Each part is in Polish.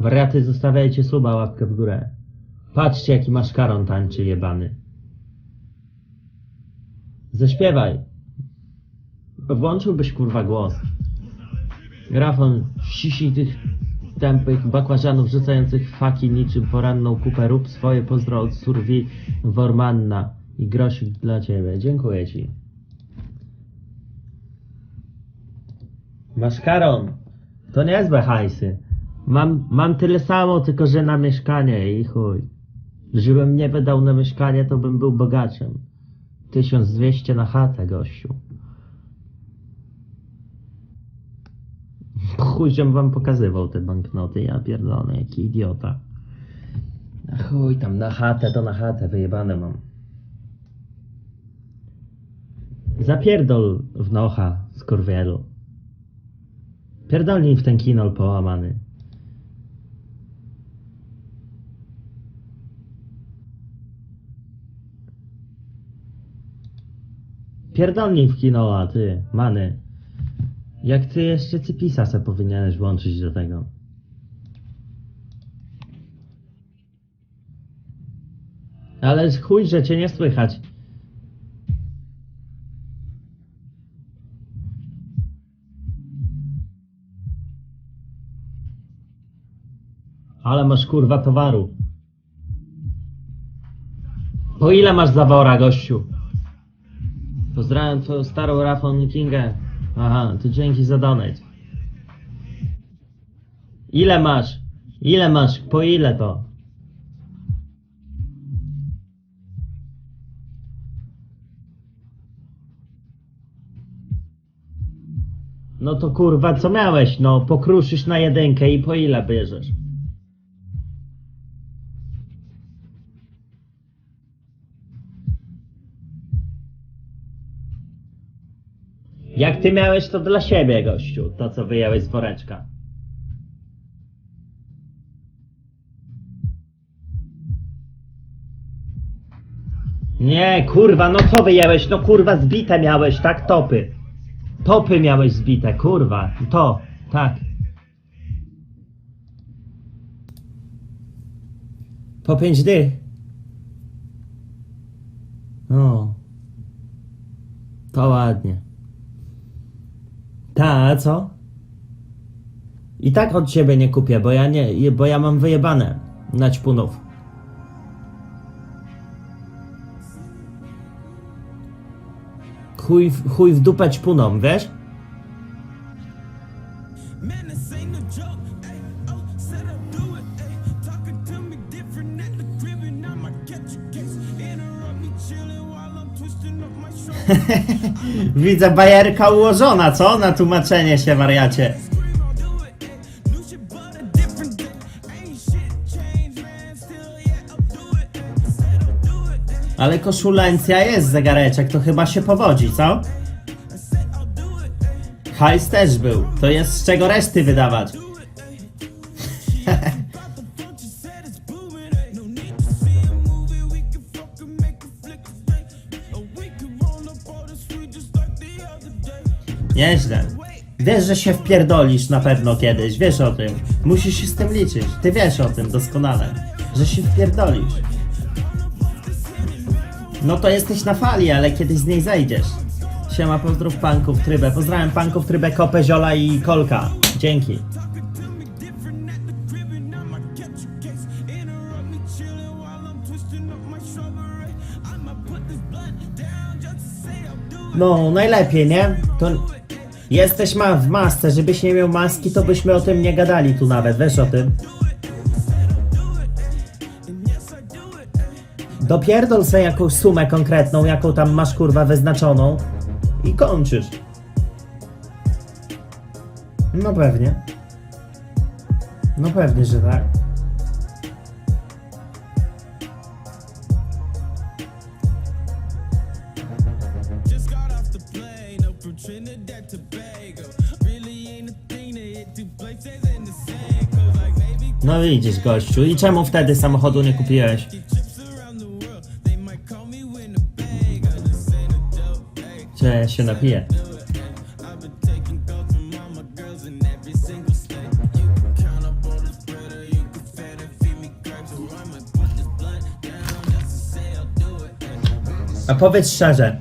Wariaty, zostawiajcie suba, łapkę w górę. Patrzcie, jaki maszkaron tańczy jebany. Zaśpiewaj. Włączyłbyś kurwa głos. Grafon, ściśnij tych tępych bakłażanów rzucających faki niczym poranną kupę. Rób swoje pozdro od surwi Wormanna i grosik dla ciebie. Dziękuję ci. Maszkaron, to niezłe hajsy. Mam, mam tyle samo, tylko że na mieszkanie i chuj. Żebym nie wydał na mieszkanie, to bym był bogaczem. 1200 na chatę, gościu. Chuj, żebym wam pokazywał te banknoty, ja pierdolę, jaki idiota. A chuj tam, na chatę to na chatę, wyjebane mam. Zapierdol w nocha, skurwielu. Pierdolnij w ten kinol połamany. Pierdolnij w kinola, ty, many. Jak ty jeszcze Cypisa se powinieneś włączyć do tego. Ale chuj, że cię nie słychać. Ale masz kurwa towaru. Po ile masz zawora, gościu? Pozdrawiam twoją starą Rafon Kingę. Aha, to dzięki za donate. Ile masz? Ile masz? Po ile to? No to kurwa, co miałeś? No, pokruszysz na jedynkę i po ile bierzesz? Ty miałeś to dla siebie, gościu, to co wyjęłeś z woreczka. Nie, kurwa, no co wyjęłeś? No kurwa, zbite miałeś, tak? Topy. Topy miałeś zbite, kurwa. To, tak. Po pięć dych. O. To ładnie. Ta, a co? I tak od ciebie nie kupię, bo ja nie, bo ja mam wyjebane na ćpunów. Chuj, w- chuj w dupę ćpunom, wiesz? Widzę bajerka ułożona, co? Na tłumaczenie się, wariacie. Ale koszulencja jest zegareczek, to chyba się powodzi, co? Hajs też był. To jest z czego reszty wydawać. Nieźle. Wiesz, że się wpierdolisz na pewno kiedyś, wiesz o tym. Musisz się z tym liczyć. Ty wiesz o tym doskonale. Że się wpierdolisz. No to jesteś na fali, ale kiedyś z niej zejdziesz. Siema, pozdrów panków trybę. Pozdrawiam panków trybę, kopę, ziola i kolka. Dzięki. No, najlepiej, nie? To jesteś ma w masce, żebyś nie miał maski, to byśmy o tym nie gadali tu nawet, wiesz o tym. Dopierdol sobie jakąś sumę konkretną, jaką tam masz kurwa wyznaczoną i kończysz. No pewnie. No pewnie, że tak. Trinidad to Tobago. No widzisz, gościu, i czemu wtedy samochodu nie kupiłeś? Że się napiję. A powiedz szczerze,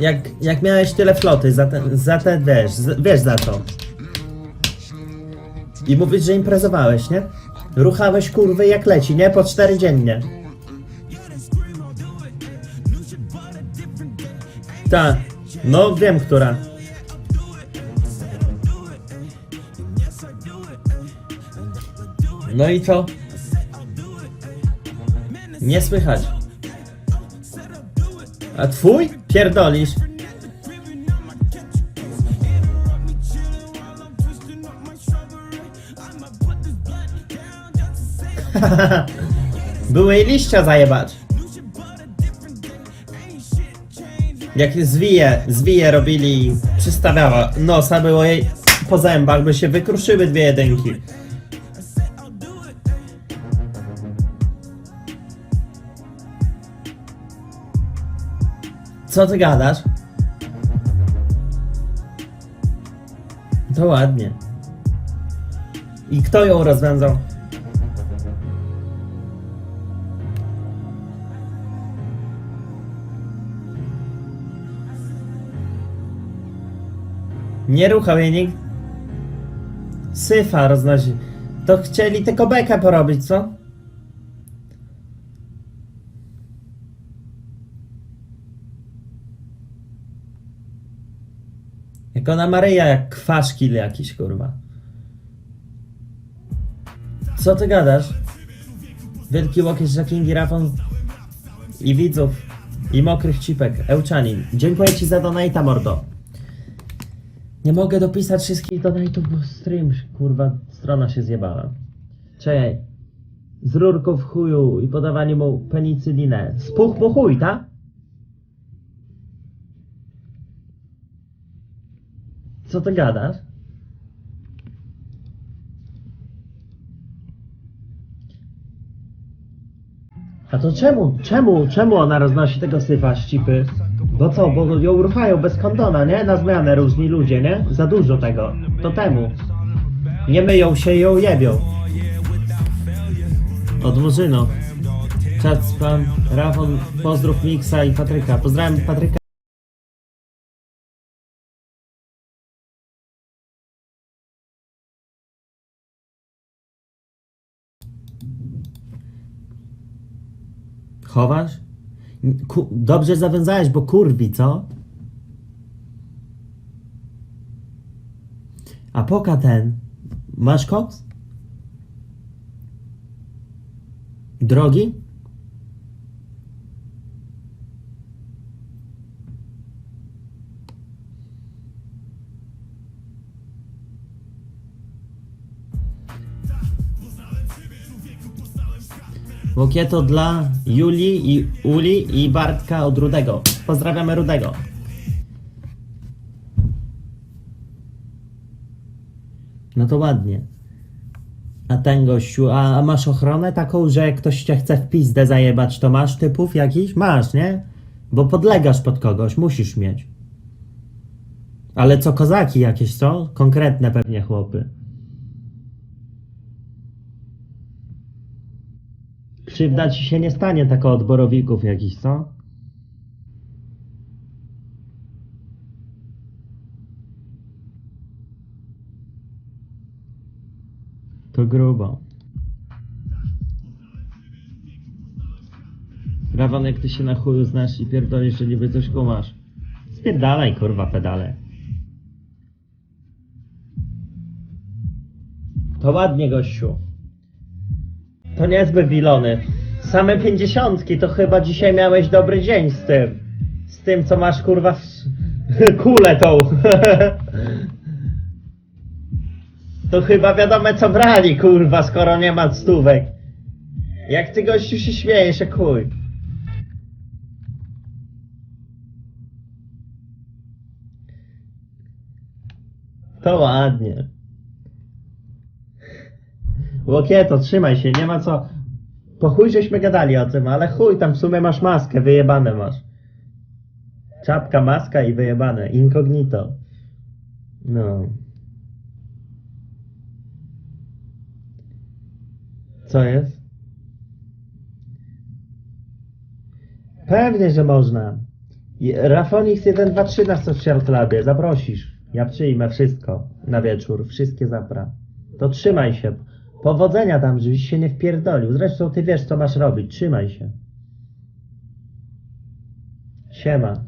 jak, jak miałeś tyle floty za ten, za ten wiesz, z, wiesz za to. I mówisz, że imprezowałeś, nie? Ruchałeś kurwy jak leci, nie? Po cztery dziennie. Tak. No wiem, która. No i co? Nie słychać. A twój? Pierdolisz. Były jej liścia zajebać. Jak zwiję, zwiję robili, przystawiała nosa, było jej po zębach, by się wykruszyły dwie jedynki. Co ty gadasz? To ładnie. I kto ją rozwiązał? Nie ruchał jej nikt. Syfa roznosi. To chcieli tylko bekę porobić, co? Jak ona Maryja, jak kwaszkil jakiś, kurwa. Co ty gadasz? Wielki łokieć za Kingi Rafon i widzów i mokrych cipek. Ełczanin. Dziękuję ci za donata, mordo. Nie mogę dopisać wszystkich donate'ów, bo stream, kurwa, strona się zjebała. Czekaj. Z rurków chuju i podawanie mu penicylinę. Spuch mu chuj, ta? Co ty gadasz? A to czemu, czemu, czemu ona roznosi tego syfa ścipy? Bo co, bo ją ruchają bez kondona, nie? Na zmianę różni ludzie, nie? Za dużo tego. To temu. Nie myją się i ją jebią. Od Murzyno. Czat spam, Rafon, pozdrów Miksa i Patryka. Pozdrawiam Patryka. Chowasz? Ku, dobrze zawiązałeś, bo kurwi, co? A poka ten. Masz koks? Drogi? Łokieto dla Julii i Uli i Bartka od Rudego. Pozdrawiamy Rudego. No to ładnie. A ten gościu, a, a masz ochronę taką, że jak ktoś cię chce w pizdę zajebać, to masz typów jakiś? Masz, nie? Bo podlegasz pod kogoś, musisz mieć. Ale co, kozaki jakieś, co? Konkretne pewnie chłopy. Krzywda ci się nie stanie tako od borowików jakiś, co? To grubo. Rawan, jak ty się na chuju znasz i pierdolisz, że niby coś kumasz. Spierdalaj, kurwa, pedale. To ładnie, gościu. To niezbyt wilony. Same pięćdziesiątki, to chyba dzisiaj miałeś dobry dzień z tym. Z tym, co masz, kurwa, w... kulę tą. to chyba wiadomo, co brali, kurwa, skoro nie ma stówek. Jak ty, gościu, się śmiejesz, jak. To ładnie. Łokieto, trzymaj się, nie ma co. Po chuj żeśmy gadali o tym, ale chuj, tam w sumie masz maskę, wyjebane masz. Czapka, maska i wyjebane, incognito. No. Co jest? Pewnie, że można. Rafonix 1, 2, 3 na Social Clubie. Zaprosisz. Ja przyjmę wszystko na wieczór. Wszystkie zapra. To trzymaj się. Powodzenia tam, żebyś się nie wpierdolił. Zresztą ty wiesz, co masz robić. Trzymaj się. Siema.